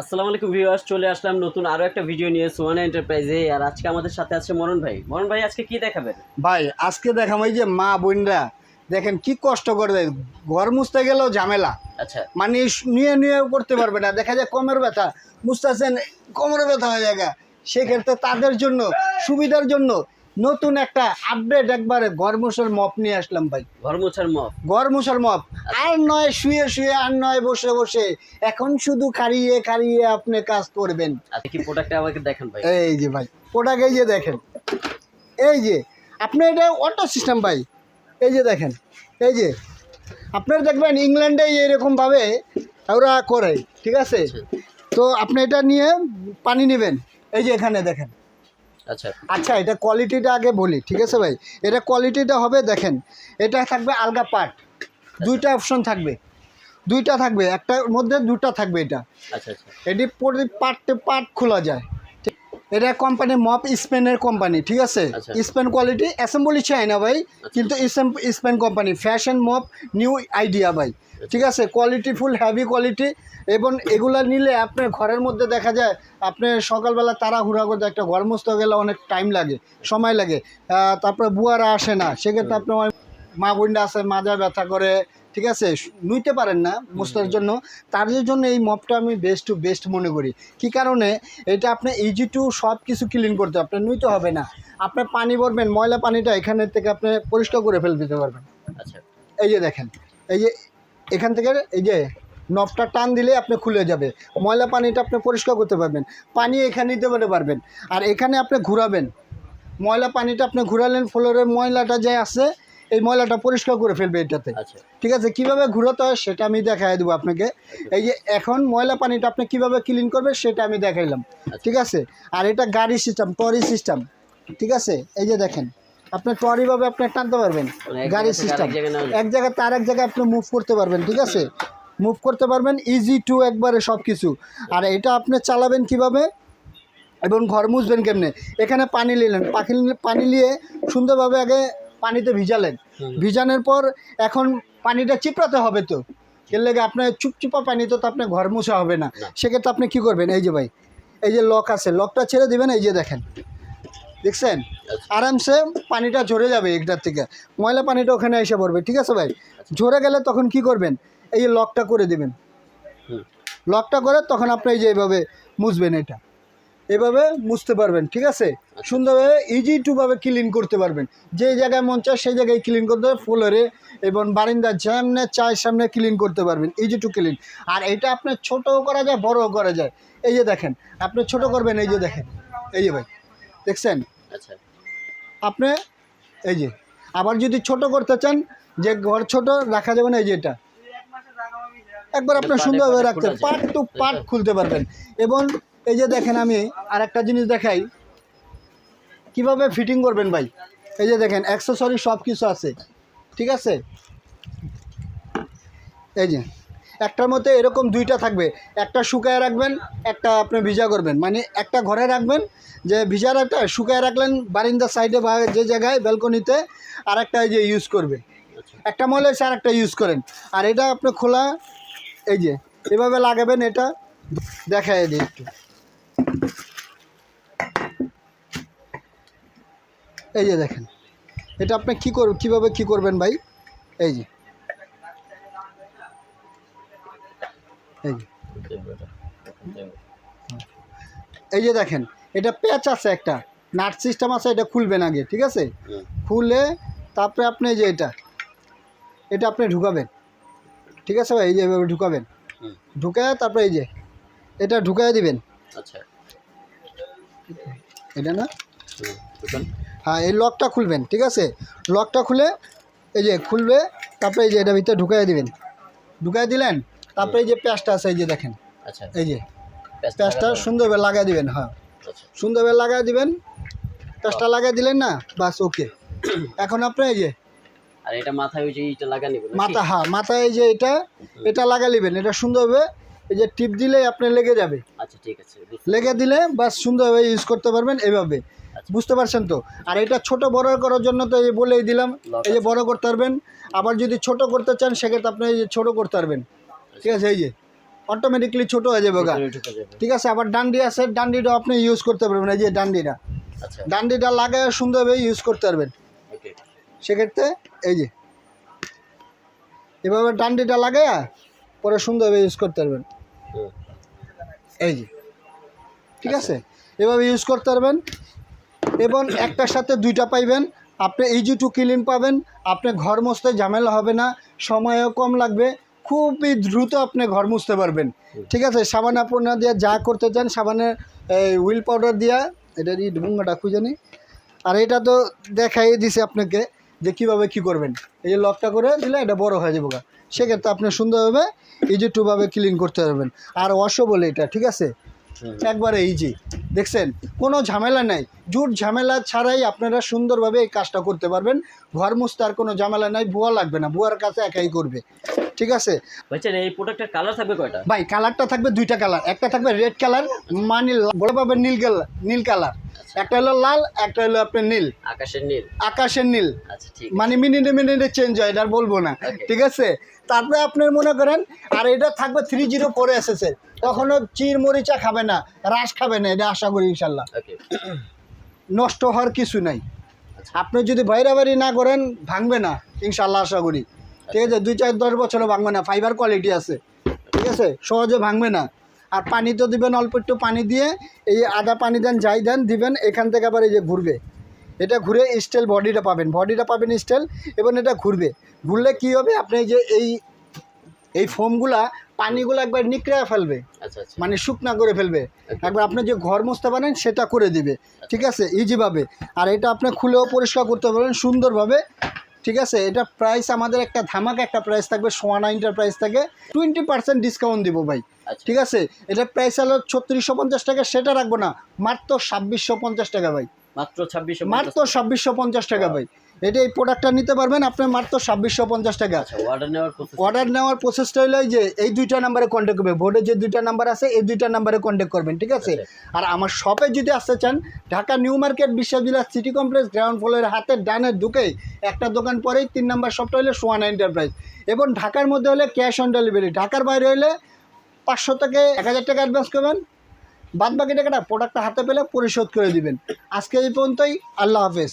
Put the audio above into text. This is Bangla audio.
আসসালামু আলাইকুম ভিউয়ার্স চলে আসলাম নতুন আরও একটা ভিডিও নিয়ে সোয়ান এন্টারপ্রাইজে। আর আজকে আমাদের সাথে আছে মরণ ভাই। মরণ ভাই আজকে কি দেখাবেন? ভাই আজকে দেখাম এই যে মা বোনরা। দেখেন কি কষ্ট করে দেয়। ঘর মুছতে গেলেও ঝামেলা। আচ্ছা। মানে নিয়ে নিয়ে করতে পারবে না। দেখা যায় কোমর ব্যথা। মুছতেছেন কোমর ব্যথা হয়ে যায় সেক্ষেত্রে তাদের জন্য সুবিধার জন্য নতুন একটা আপডেট একবারে ঘর মুছার মপ নিয়ে আসলাম ভাই। ঘর মোছার মপ ঘর মুছার মপ আর নয় শুয়ে শুয়ে আর নয় বসে বসে। এখন শুধু খাড়িয়ে খাড়িয়ে আপনি কাজ করবেন। আজকে কি প্রোডাক্টটা আমাকে দেখেন ভাই। এই যে ভাই ওটাকে এই যে দেখেন। এই যে আপনি এটা অটো সিস্টেম ভাই। এই যে দেখেন এই যে। আপনারা দেখবেন ইংল্যান্ডে এরকমভাবে ওরা করে ঠিক আছে? তো আপনি এটা নিয়ে পানি নেবেন। এই যে এখানে দেখেন। আচ্ছা। আচ্ছা এটা কোয়ালিটিটা আগে বলি ঠিক আছে ভাই? এটা কোয়ালিটিটা হবে দেখেন এটা থাকবে আলগা পার্ট দুইটা অপশন থাকবে। দুইটা থাকবে একটার মধ্যে দুটা থাকবে এটা। আচ্ছা আচ্ছা। এটি প্রতি পার্টে পার্ট খোলা যায়। এটা কোম্পানি মপ স্পেনের কোম্পানি ঠিক আছে? আচ্ছা। স্পেন কোয়ালিটি অ্যাসেম্বলি চাই না ভাই কিন্তু Spain company fashion mop new idea ভাই। ঠিক আছে কোয়ালিটি ফুল হ্যাভি কোয়ালিটি এবং এগুলো নিলে আপনার ঘরের মধ্যে দেখা যায় আপনি সকালবেলা তাড়াহুড়া করতে একটা ঘর মুছতে গেলে অনেক টাইম লাগে সময় লাগে। তারপরে বুয়ারা আসে না সেক্ষেত্রে আপনার মা বোনরা আছে মাজা ব্যথা করে ঠিক আছে নুইতে পারেন না মুছতের জন্য তার জন্য এই মপটা আমি বেস্ট টু বেস্ট মনে করি। কি কারণে? এটা আপনি ইজি টু সব কিছু ক্লিন করতে আপনার নুইতে হবে না। আপনি পানি ভরবেন ময়লা পানিটা এখানের থেকে আপনি পরিষ্কার করে ফেলে দিতে পারবেন। আচ্ছা। এই যে দেখেন এই যে এখান থেকে এই যে নবটা টান দিলে আপনি খুলে যাবে। ময়লা পানিটা আপনি পরিষ্কার করতে পারবেন। পানি এখানে দিতে পারবেন। আর এখানে আপনি ঘুরাবেন। ময়লা পানিটা আপনি ঘুরালেন ফ্লোরের ময়লাটা যে আছে এই ময়লাটা পরিষ্কার করে ফেলবে এটাতে। আচ্ছা। ঠিক আছে? কীভাবে ঘুরাতে হয় সেটা আমি দেখাই দেবো আপনাকে। এই যে এখন ময়লা পানিটা আপনি কীভাবে ক্লিন করবে সেটা আমি দেখাইলাম। ঠিক আছে? আর এটা গাড়ি সিস্টেম টরি সিস্টেম ঠিক আছে? এই যে দেখেন। আপনি টরিভাবে আপনি টানতে পারবেন। মানে এক গাড়ি সিস্টেম। এক জায়গায় তার এক জায়গায় আপনি মুভ করতে পারবেন ঠিক আছে? মুভ করতে পারবেন ইজি টু একবারে সব কিছু আর এটা আপনি চালাবেন কীভাবে? এবং ঘর মুছবেন কেমনে? এখানে পানি নিলেন পাখি পানি নিয়ে সুন্দরভাবে আগে পানিতে ভিজালেন। ভিজানোর পর এখন পানিটা চিপড়াতে হবে তো। এর লেগে আপনার চুপচুপা পানি তো তো আপনার ঘর মুছা হবে না। সেক্ষেত্রে আপনি কি করবেন? এই যে ভাই এই যে লক আছে। লকটা ছেড়ে দিবেন এই যে দেখেন। দেখছেন? আচ্ছা। আরামসে পানিটা ঝরে যাবে এটার থেকে। ময়লা পানিটা ওখানে এসে পড়বে ঠিক আছে ভাই? ঝরে গেলে তখন কি করবেন? এই যে লকটা করে দেবেন। লকটা করে তখন আপনি এই যে এইভাবে মুছবেন এটা। এভাবে মুছতে পারবেন ঠিক আছে? সুন্দরভাবে ইজি টুভাবে ক্লিন করতে পারবেন। যে জায়গায় মন চায় সেই জায়গায় ক্লিন করতে হবে ফ্লোরে এবং বারিন্দার সামনে চায়ের সামনে ক্লিন করতে পারবেন ইজি টু ক্লিন আর এটা আপনার ছোটও করা যায় বড়ও করা যায়। এই যে দেখেন আপনি ছোট করবেন এই যে দেখেন। এই যে ভাই। দেখছেন? আচ্ছা। আপনি এই যে আবার যদি ছোট করতে চান যে ঘর ছোট রাখা যাবে না এই যে এটা। একবার আপনি পাটে সুন্দরভাবে রাখতে। পার্ট টু পার্ট খুলতে পারবেন। এবং এই যে দেখেন আমি আর একটা জিনিস দেখাই। কীভাবে ফিটিং করবেন ভাই? এই যে দেখেন অ্যাক্সেসরি সব কিছু আছে। ঠিক আছে? এই যে একটার মধ্যে এরকম দুইটা থাকবে। একটা শুকায় রাখবেন, একটা আপনি ভিজা করবেন। মানে একটা ঘরে রাখবেন, যে ভিজা রাখতে শুকায় রাখলেন বারিন্দার সাইডে বা যে জায়গায় ব্যালকনিতে আর একটা যে ইউজ করবে। একটা মলে আর একটা ইউজ করেন। আর এটা আপনি খোলা, এই যে, এভাবে লাগাবেন এটা, দেখায় দিই একটু। এই যে দেখেন, এটা আপনি কী কর কীভাবে কী করবেন ভাই? এই যে। এই যে। এই যে দেখেন এটা প্যাচ আছে একটা। নাট সিস্টেম আছে এটা খুলবেন আগে ঠিক আছে? খুলে তারপরে আপনি এই যে এটা এটা আপনি ঢুকাবেন। ঠিক আছে ভাই? এই যে এভাবে ঢুকাবেন। ঢুকায় তারপরে এই যে এটা ঢুকায় দিবেন। আচ্ছা। এটা না? হ্যাঁ এই লকটা খুলবেন ঠিক আছে? লকটা খুলে এই যে খুলবে তারপরে এই যে এটা ভিতরে ঢুকাই দিবেন। ঢুকাই দিলেন? তারপরে এই যে প্যাঁচটা আছে এই যে দেখেন। আচ্ছা। এই যে প্যাঁচটা সুন্দরভাবে লাগাই দিবেন হ্যাঁ। আচ্ছা সুন্দরভাবে লাগাই দিবেন। প্যাঁচটা লাগাই দিলেন না বাস ওকে। এখন আপনি এই যে আর এটা মাথায় ওই যে ইটা লাগা নিব মাথা হ্যাঁ মাথায় এই যে এটা এটা লাগা নেবেন। এটা সুন্দরভাবে এই যে টিপ দিলেই আপনি লেগে যাবে। আচ্ছা ঠিক আছে লেগে দিলে বাস সুন্দরভাবে ইউজ করতে পারবেন এভাবে। আচ্ছা। বুঝতে পারছেন তো? আর এটা ছোট বড় করার জন্য তো এই বলেই দিলাম এই যে বড় করতে পারবেন। আবার যদি ছোট করতে চান সেক্ষেত্রে আপনি এই যে ছোট করতে পারবেন। ঠিক আছে এই যে অটোমেটিকলি ছোট হয়ে যাবে গা। ঠিক আছে আবার ডান্ডি আছে ডান্ডিটা আপনি ইউজ করতে পারবেন এই যে ডান্ডিটা। আচ্ছা। ডান্ডিটা লাগায় সুন্দরভাবে ইউজ করতে পারবেন। সেক্ষেত্রে এই যে এভাবে ডান্ডিটা লাগায় পরে সুন্দরভাবে ইউজ করতে পারবেন। এই যে ঠিক আছে এভাবে ইউজ করতে পারবেন। এবং একটার সাথে দুইটা পাইবেন। আপনি ইজি টু ক্লিন পাবেন। আপনি ঘর মুছতে ঝামেলা হবে না। সময়ও কম লাগবে। খুবই দ্রুত আপনি ঘর মুছতে পারবেন। ঠিক আছে? সাবান আপনার দিয়ে যা করতে চান, সাবানের, এই হুইল পাউডার দিয়া, এটা ই ডুঙ্গাটা খুঁজে আর এটা তো দেখাই দিছে আপনাকে যে কীভাবে কি করবেন। এই যে লকটা করে দিলে এটা বড় হয়ে যাবে। সেক্ষেত্রে আপনি সুন্দরভাবে ইজি টুভাবে ক্লিন করতে পারবেন। আর অশো বলে এটা, ঠিক আছে। একবারে ইজি দেখছেন কোনো ঝামেলা নাই। জুট ঝামেলা ছাড়াই আপনারা সুন্দরভাবে এই কাজটা করতে পারবেন। ঘর মুছতে আর কোনো ঝামেলা নাই ভুয়া লাগবে না ভুয়ার কাছে একাই করবে। ঠিক আছে? এই প্রোডাক্টের কালার থাকবে কয়টা? ভাই কালারটা থাকবে দুইটা কালার একটা থাকবে রেড কালার মানে বড় পাবেন নীল কালার নীল কালার একটা হলো লাল একটা হলো আপনার নীল। আকাশের নীল। আকাশের নীল। আচ্ছা ঠিক মানে মিনিটে মিনিটে চেঞ্জ হয় এটা আর বলব না। ঠিক আছে? তারপরে আপনার মনে করেন আর এটা থাকবে থ্রি জিরো ফোর এসেছে কখনো চির মরিচা খাবে না রাস খাবে না এটা আশা করি ইনশাল্লাহ। নষ্ট হওয়ার কিছু নাই। আপনি যদি বাইরাবাড়ি না করেন ভাঙবে না ইনশাল্লাহ আশা করি। ঠিক আছে? দুই চার দশ বছরও ভাঙবে না ফাইবার কোয়ালিটি আছে। ঠিক আছে? সহজে ভাঙবে না। আর পানি তো দিবেন অল্প একটু পানি দিয়ে এই আদা পানি দেন যাই দেন দিবেন এখান থেকে আবার এই যে ঘুরবে। এটা ঘুরে স্টেল বডিটা পাবেন বডিটা পাবেন স্টেল এবং এটা ঘুরবে। ঘুরলে কি হবে? আপনি এই যে এই এই ফোমগুলা পানিগুলো একবার নিকড়ে ফেলবে। আচ্ছা আচ্ছা। মানে শুকনা করে ফেলবে। একবার আপনি যে ঘর মুছতে পারেন সেটা করে দিবে। ঠিক আছে? ইজিভাবে আর এটা আপনি খুলেও পরিষ্কার করতে পারেন সুন্দরভাবে। ঠিক আছে? এটা প্রাইস আমাদের একটা ধামাকা একটা প্রাইস থাকবে সোয়া নাইনটার প্রাইস থাকে। টোয়েন্টি পার্সেন্ট ডিসকাউন্ট দিব ভাই। আচ্ছা। ঠিক আছে? এটা প্রাইস হলো ছত্রিশশো পঞ্চাশ টাকা সেটা রাখব না। মাত্র ছাব্বিশশো পঞ্চাশ টাকা ভাই। মাত্র ছাব্বিশশো মাত্র ছাব্বিশশো পঞ্চাশ টাকা ভাই। এটা এই প্রোডাক্টটা নিতে পারবেন আপনি মাত্র ছাব্বিশশো পঞ্চাশ টাকা আচ্ছা অর্ডার নেওয়ার অর্ডার নেওয়ার প্রসেসটা হলো এই যে এই দুইটা নাম্বারে কন্ট্যাক্ট করবে। বোর্ডে যে দুইটা নাম্বার আছে এই দুইটা নাম্বারে কন্ট্যাক্ট করবেন ঠিক আছে? আর আমার শপে যদি আসতে চান ঢাকা নিউ মার্কেট বিশ্ববিদ্যালয় সিটি কমপ্লেক্স গ্রাউন্ড ফ্লোরের হাতের ডানে ঢুকেই একটা দোকান পরেই তিন নাম্বার শপটা হলে সোয়ানা এন্টারপ্রাইজ এবং ঢাকার মধ্যে হলে ক্যাশ অন ডেলিভারি ঢাকার বাইরে হলে পাঁচশো থেকে এক হাজার টাকা অ্যাডভান্স করবেন। বাদ বাকি টাকাটা প্রোডাক্টটা হাতে পেলে পরিশোধ করে দিবেন। আজকে এই পর্যন্তই আল্লাহ হাফেজ।